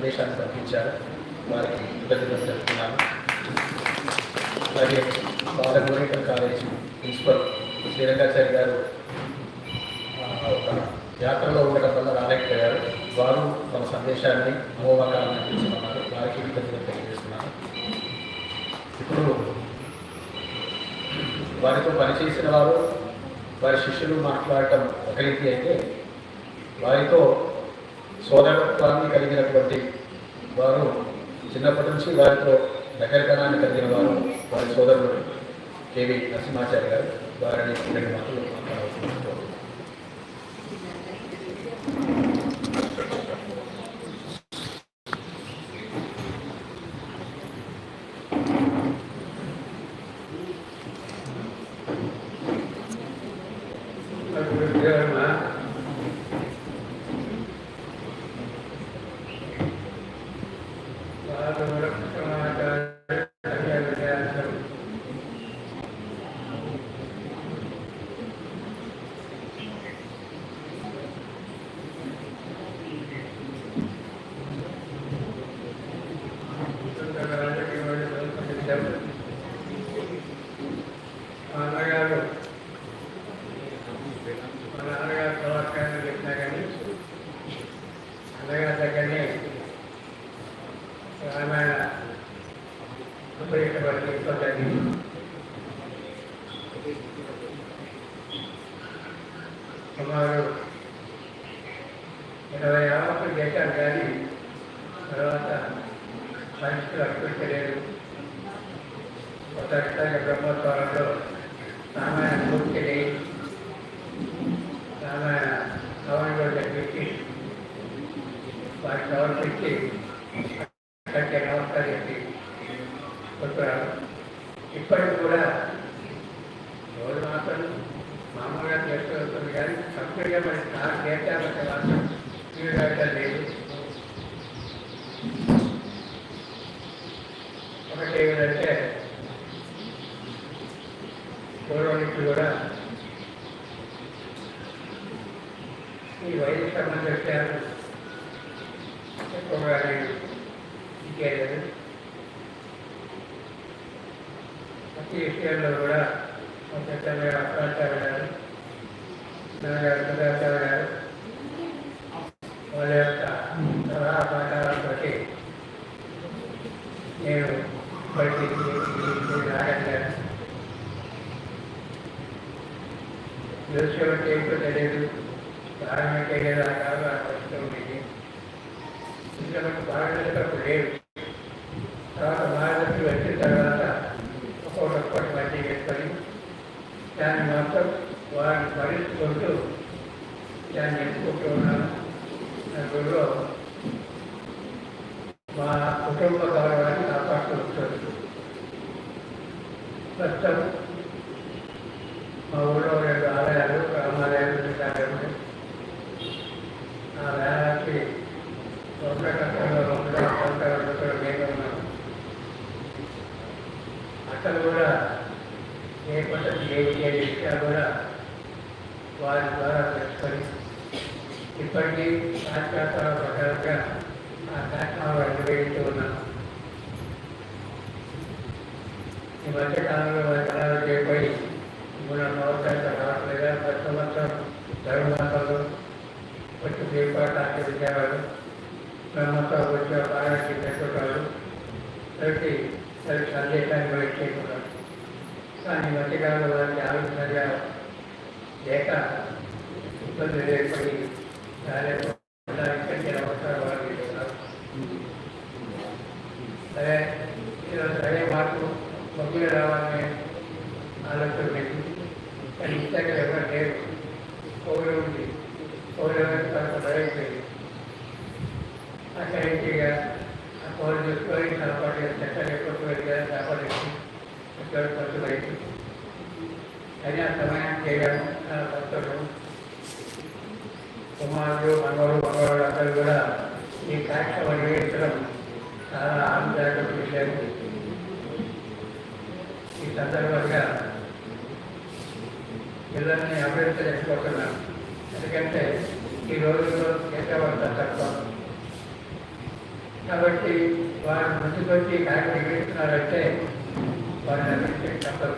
సందేశాన్ని పంపించారు. వారికి కృతజ్ఞత చెప్తున్నాను అలాగే బాలగోరేకర్ కాలేజ్ ప్రిన్సిపల్ శ్రీరంగాచారి గారు ఒక యాత్రలో ఉండడం వల్ల రాలేకపోయారు. వారు తమ సందేశాన్ని అమోవకాలను అందించమన్నారు వారికి కృతజ్ఞత తెలియజేస్తున్నాను. ఇప్పుడు వారితో పనిచేసిన వారు వారి శిష్యులు మాట్లాడటం ఒక రీతి అయితే వారితో సోదరత్వాన్ని కలిగిన చిన్నప్పటి నుంచి వారితో దగ్గరతనాన్ని కలిగిన వారు వారి సోదరుడు కేవీ నరసింహాచారి గారు వారిని రెండు మాటలు మా రామాయణ ఉపయోగపడి చెప్పదండి సుమారు ఇరవై ఆరు చేశారు కానీ తర్వాత మనిషికి అనిపించలేదు కొత్తగా బ్రహ్మోత్సవాలలో రామాయణ పూర్తి రామాయణ సవరణలో తెప్పించి వారికి కవర్ పెట్టి ఇప్పటికి కూడా రోజు మాత్రం మామూలుగా చేస్తూ వస్తుంది కానీ కంప్లీట్గా మరి నాకు చేర్చాలంటే మాత్రం వీలుగా లేదు. ఒకటి ఏమిటంటే పూర్వనికి కూడా ఈ వైద్య సంబంధించారు ఎక్కువగా ఇంకేదని ప్రతి విషయంలో కూడా మా పెద్దగా అప్రాచార్య గారు నాన్నగారు గారు వాళ్ళ యొక్క సలహా పాఠాలతో నేను బయటికి రాగలిగాను. దృశ్యం ఏంటో తెలియదు ప్రారంభం తెలియదు ఆ కాదు ఆ పరిస్థితి ఉండేది. ఇంకా నాకు మార్గదర్శకం లేదు. మా కుటుంబ గౌరవాన్ని కాపాడుతూ ప్రస్తుతం మా ఊళ్ళో రెండు ఆలయాలు రామాలయాలు ఉంటాయి ఆ వేలానికి రెండు కట్టంలో రెండు సంవత్సరాలు మేము ఉన్నాం. అక్కడ కూడా ఏ పద్ధతి ఏ ఏ విషయాలు కూడా వారి ద్వారా తెలుసుకొని ఇప్పటికీ సాక్షాత్కార ప్రకారంగా ఆ కార్యక్రమాలు నిర్వహిస్తూ ఉన్నాం ఈ మధ్యకాలంలో వారి కళలు చేపడి మూడు సంవత్సరాలు రావట్లేదా ప్రతి సంవత్సరం ధర్మమాసాలు వచ్చి దీపాటు ఆచరించేవారు బ్రహ్మతో వచ్చే బాగా పెట్టేవారు ప్రతి ప్రతి సందేశాన్ని కూడా ఇచ్చేకున్నారు కానీ ఈ మధ్యకాలంలో వారికి ఆలోచనగా లేక ఇబ్బంది లేకపోయి దాని అవసరం వారికి ఉన్నారు సరే ఈరోజు అదే మార్పు మగ్గులు రావాలనే ఆలోచన లేదు. కానీ ఇంతగా ఎవరు లేరు. కోవిడ్ ఉంది కోవిడ్ తనకు భయమైంది అక్కడ ఇంటిగా ఆ కోవిడ్ చూసుకొని కాపాడి చక్కగా ఎప్పుడు వెళ్ళారు కాపాడేసి ఎక్కడ ఖర్చు అయింది కానీ ఆ సమయానికి చేయడం చాలా సంతోషం కుమారుడు మనవడు మనవాడు అందరూ కూడా ఈ కార్యక్రమం నిర్వహించడం చాలా ఆనందదాయక విషయం. సందర్భంగా పిల్లల్ని అభివృద్ధించుకుంటున్నాను ఎందుకంటే ఈ రోజుల్లో కేశవంత తక్కువ. కాబట్టి వారు ముందుకొచ్చి కార్యక్రమం నిర్వహిస్తున్నారంటే వారిని అందించే తప్పదు.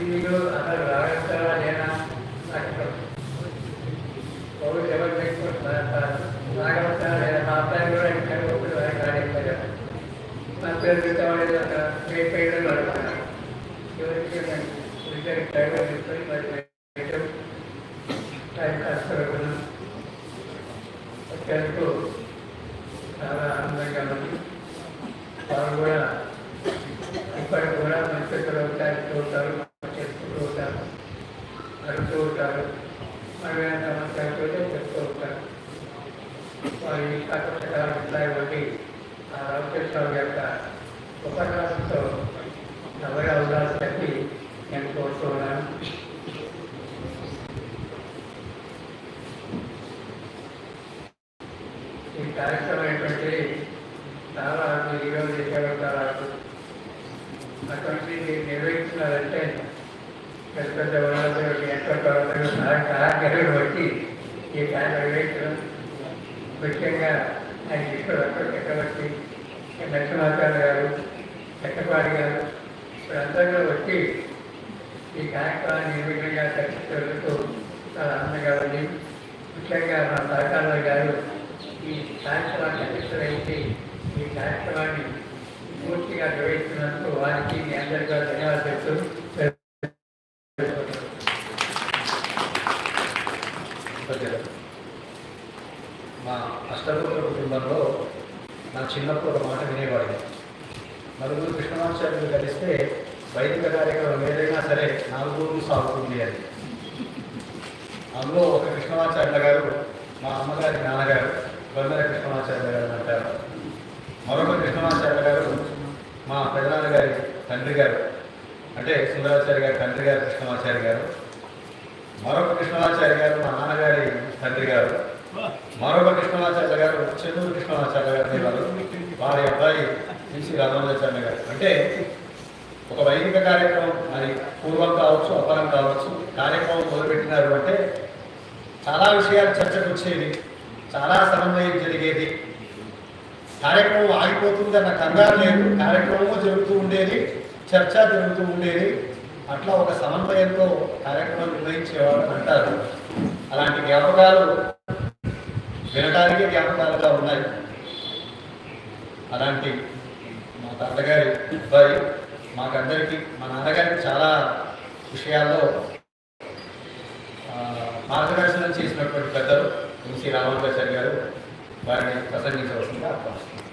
వీళ్ళు అసలు రాగలుగుతారా లేదా నాకు ఎవరు ఎవరు పెట్టుకుంటున్నారు రాగలుగుతారా లేదా? మా అబ్బాయి కూడా మా పేరు అడుగుతున్నారు ఎవరికి ఇద్దరు డ్రైవర్ తీసుకొని మరి టైం కష్టపడుతున్నాం వచ్చేందుకు చాలా ఆనందంగా ఉంది వారు కూడా ఇప్పటికి కూడా మంచి ఉంటారు చేసుకుంటూ ఉంటారు అడుగుతూ ఉంటారు మరి సమస్యలు చెప్తూ ఉంటారు వారి ఇష్టాలు ఉంటాయి ఆ రామకృష్ణ ఉపన్యాసంతో ఎవరి అవకాశాన్ని నేను కోరుతున్నాను ఈ కార్యక్రమం ఏంటంటే చాలా ఈరోజు చేసేవారు అటువంటి నిర్వహిస్తున్నారంటే పెద్ద పెద్ద వాళ్ళు ఎక్కడ ఆగ్రహం బట్టి ఈ కార్యం ముఖ్యంగా ఆయన ఇక్కడ చక్రవర్తి నరసింహాచార్య గారు చక్రపాణి గారు వీళ్ళందరూ వచ్చి ఈ కార్యక్రమాన్ని నిర్విఘ్నంగా చర్చించేందుకు చాలా ఆనందంగా ఉంది. ముఖ్యంగా మా సహకారులు గారు ఈ కార్యక్రమాన్ని అధ్యక్షులైతే ఈ కార్యక్రమాన్ని పూర్తిగా నిర్వహిస్తున్నందుకు వారికి మీ అందరికీ ధన్యవాదాలు చెప్తూ నాకు చిన్నప్పుడు ఒక మాట వినేవాడిని. నలుగురు కృష్ణమాచార్యులు కలిస్తే వైదిక కార్యక్రమం ఏదైనా సరే నాలుగు సాగుతుంది అని అందులో ఒక కృష్ణమాచార్యుల గారు మా అమ్మగారి నాన్నగారు బొందర కృష్ణమాచార్యుల గారు అంటారు మరొక కృష్ణమాచార్యుల గారు మా పెదనాన్న గారి తండ్రి గారు అంటే సుందరాచార్య గారి తండ్రి గారు కృష్ణమాచార్య గారు. మరొక కృష్ణమాచార్య గారు మా నాన్నగారి తండ్రి గారు. మరొక కృష్ణమాచార్య గారు చెన్నూరు కృష్ణమాచార్య గారు అనేవారు. వారి అబ్బాయి శ్రీ రామానుజాచార్య గారు. అంటే ఒక వైదిక కార్యక్రమం అది పూర్వం కావచ్చు అపరం కావచ్చు కార్యక్రమం మొదలుపెట్టినారు అంటే చాలా విషయాలు చర్చకు వచ్చేది చాలా సమన్వయం జరిగేది. కార్యక్రమం ఆగిపోతుంది అన్న కంగారు లేదు. కార్యక్రమము జరుగుతూ ఉండేది చర్చ జరుగుతూ ఉండేది. అట్లా ఒక సమన్వయంతో కార్యక్రమం నిర్వహించేవారు అంటారు. అలాంటి జ్ఞాపకాలు వినటానికి జ్ఞాపకాలుగా ఉన్నాయి. అలాంటి మా తాతగారి అబ్బాయి మాకందరికీ మా నాన్నగారికి చాలా విషయాల్లో మార్గదర్శనం చేసినటువంటి పెద్దలు ఎంసీ రామానుజాచార్య గారు వారిని ప్రసంగించవలసిందిగా ఆహ్వానిస్తున్నాను